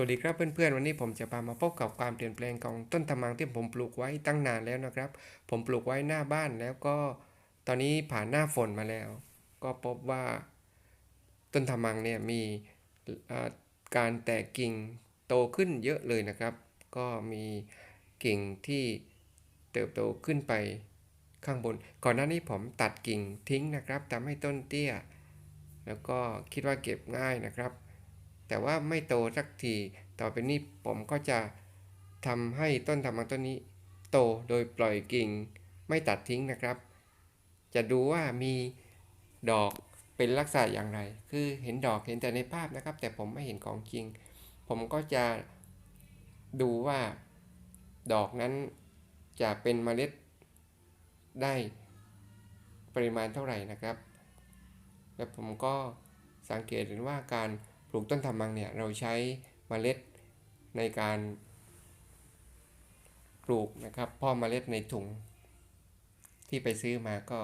วัสดีครับเพื่อนๆ วันนี้ผมจะพามาพบกับความเปลี่ยนแปลงของต้นทำมังที่ผมปลูกไว้ตั้งนานแล้วนะครับ ผมปลูกไว้หน้าบ้านแล้วก็ตอนนี้ผ่านหน้าฝนมาแล้ว ก็พบว่าต้นทำมังเนี่ยมีการแตกกิ่งโตขึ้นเยอะเลยนะครับ ก็มีกิ่งที่เติบโตขึ้นไปข้างบน ก่อนหน้านี้ผมตัดกิ่งทิ้งนะครับทำให้ต้นเตี้ย แล้วก็คิดว่าเก็บง่ายนะครับ แต่ว่าไม่โตสักที ต่อไปนี้ผมก็จะทำให้ต้นทำมังต้นนี้ โตโดยปล่อยกิ่งไม่ตัดทิ้งนะครับ จะดูว่ามีดอกเป็นลักษณะอย่างไร คือเห็นดอกเห็นแต่ในภาพนะครับ แต่ผมไม่เห็นของจริง ผมก็จะดูว่าดอกนั้นจะเป็นเมล็ดได้ปริมาณเท่าไหร่นะครับ และผมก็สังเกตเห็นว่าการ ปลูกต้นทำมังเนี่ยเราใช้เมล็ดในการปลูกนะครับเพ่อเมล็ดในถุง ที่ไปซื้อมาก็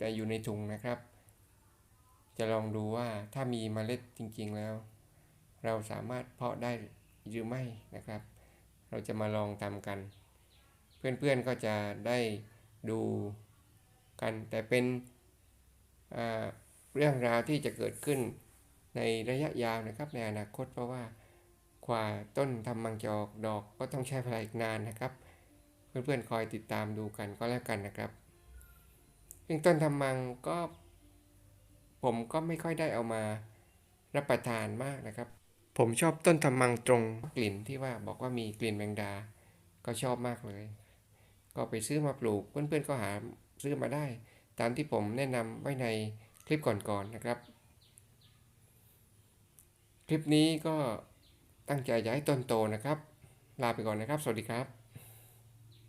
จะอยู่ในถุงนะครับ จะลองดูว่าถ้ามีเมล็ดจริงๆแล้ว เราสามารถเพาะได้หรือไม่นะครับ เราจะมาลองทำกัน เพื่อนๆก็จะได้ดูกันแต่เป็นเรื่องราวที่จะเกิดขึ้น ในระยะยาวนะครับในอนาคตเพราะว่ากว่าต้นทำมังจะออกดอกก็ต้องใช้เวลาอีกนานนะครับ เพื่อนๆคอยติดตามดูกันก็แล้วกันนะครับซึ่งต้นทำมังก็ ผมก็ไม่ค่อยได้เอามารับประทานมากนะครับ ผมชอบต้นทำมังตรงกลิ่นที่ว่าบอกว่ามีกลิ่นแมงดา ก็ชอบมากเลย ก็ไปซื้อมาปลูกเพื่อนๆก็หาซื้อมาได้ ตามที่ผมแนะนำไว้ในคลิปก่อนๆนนะครับ คลิปนี้ก็ตั้งใจจะให้ต้นโตนะครับ ลาไปก่อนนะครับ สวัสดีครับ